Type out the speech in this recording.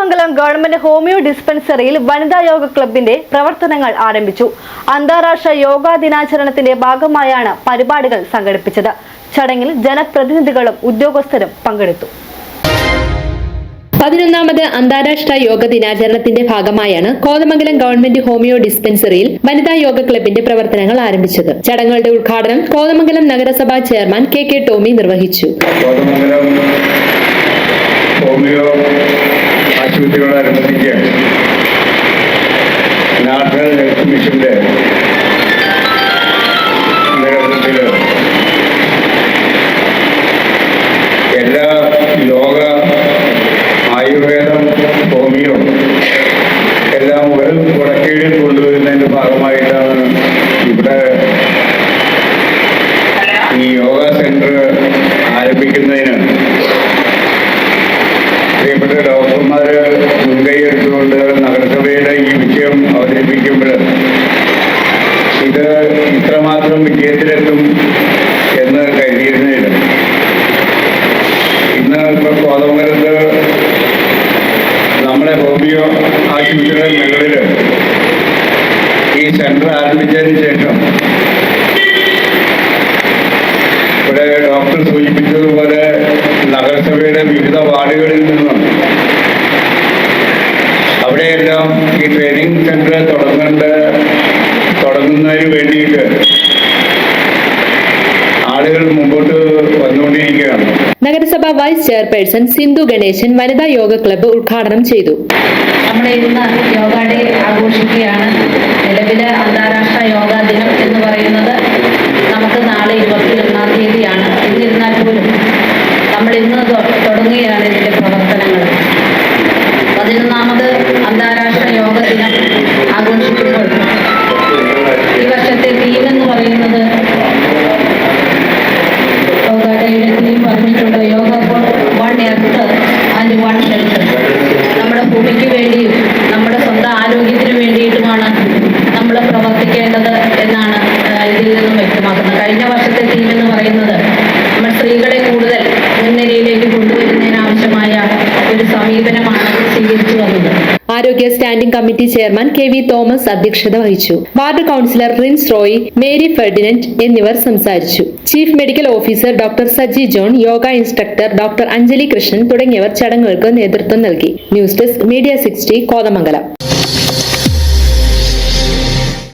Kothamangalam government homeo ഡിസ്പെൻസറിയിൽ വനിതാ യോഗ ക്ലബിന്റെ പ്രവർത്തനങ്ങൾ ആരംഭിച്ചു. അന്താരാഷ്ട്ര യോഗാ ദിനാചരണത്തിന്റെ ഭാഗമായാണ് പരിപാടികൾ സംഘടിപ്പിച്ചത്. ചടങ്ങിൽ ജനപ്രതിനിധികളും ഉദ്യോഗസ്ഥരും പങ്കെടുത്തു. പതിനൊന്നാമത് അന്താരാഷ്ട്ര യോഗ ദിനാചരണത്തിന്റെ ഭാഗമായാണ് കോതമംഗലം ഗവൺമെന്റ് ഹോമിയോ ഡിസ്പെൻസറിയിൽ വനിതാ യോഗ ക്ലബിന്റെ പ്രവർത്തനങ്ങൾ ആരംഭിച്ചത്. ചടങ്ങുകളുടെ ഉദ്ഘാടനം കോതമംഗലം നഗരസഭാ ചെയർമാൻ കെ കെ ടോമി നിർവഹിച്ചു. കോതമംഗലം ഹോമിയോ ആശുപത്രിയോടനുബന്ധിച്ച് നാഷണൽ ഹെൽത്ത് മിഷന്റെ നേതൃത്വത്തിൽ എല്ലാ ലോക ആയുർവേദം ഹോമിയോ എല്ലാം ഒരു കുടക്കീഴിൽ കൊണ്ടുവരുന്നതിന്റെ ഭാഗമായിട്ടാണ് ഇവിടെ ഈ യോഗ സെന്റർ ആരംഭിക്കുന്നതിന് പ്രിയപ്പെട്ട ഡോക്ടർമാര് മുൻകൈ എടുത്തുകൊണ്ട് നഗരസഭയുടെ ഈ വിഷയം അവതരിപ്പിക്കുമ്പോൾ ഇത് ഇത്രമാത്രം വിജയത്തിലെത്തും എന്ന് കരുതിയിരുന്നില്ല. ഇന്ന് ഇപ്പൊ കോതമംഗലത്ത് നമ്മുടെ ഹോമിയോ ആശുപത്രിയുടെ മുകളിൽ ഈ സെന്റർ ആരംഭിച്ചതിന് ശേഷം ഇവിടെ ഡോക്ടർ സൂചിപ്പിച്ചതുപോലെ നഗരസഭയുടെ വിവിധ വാർഡുകളിൽ നിന്നും അവിടെയെല്ലാം ഈ ട്രെയിനിങ് സെന്റർ തുടങ്ങേണ്ട തുടങ്ങുന്നതിന് വേണ്ടിയിട്ട് ആളുകൾ മുമ്പോട്ട് വന്നുകൊണ്ടിരിക്കുകയാണ് നഗരസഭാ വൈസ് ചെയർപേഴ്സൺ സിന്ധു ഗണേശൻ വനിതാ യോഗ ക്ലബ്ബ് ഉദ്ഘാടനം ചെയ്തു. നമ്മൾ ഇന്ന് യോഗ ഡേ ആഘോഷിക്കുകയാണ്. നിലവിലെ അന്താരാഷ്ട്ര യോഗാ ദിനം എന്ന് പറയുന്നത് നമുക്ക് നാളെ ഇരുപത്തി ഒന്നാം തീയതിയാണ് എന്നിരുന്നാൽ പോലും നമ്മൾ ഇന്ന് തൊ- തുടങ്ങുകയാണ് ഇതിന്റെ പ്രവർത്തനങ്ങൾ. പതിനൊന്നാമത് അന്താരാഷ്ട്ര യോഗ ദിനം ആഘോഷിക്കുമ്പോൾ ഈ വർഷത്തെ തീം എന്ന് പറയുന്നത് യോഗ ഡേയുടെ തീം പറഞ്ഞിട്ടുണ്ട് yoga one earth and one health നമ്മുടെ ഭൂമിക്ക് സമീപനമാണ് സ്വീകരിച്ചു വന്നത് ആരോഗ്യ standing committee chairman K V Thomas അധ്യക്ഷത വഹിച്ചു. Ward councillor Rins Roy Mary Ferdinand എന്നിവർ സംസാരിച്ചു. Chief medical officer doctor Saji John yoga instructor doctor Anjali Krishnan തുടങ്ങിയവർ ചടങ്ങുകൾക്ക് നേതൃത്വം നൽകി. News desk media sixty Kothamangalam.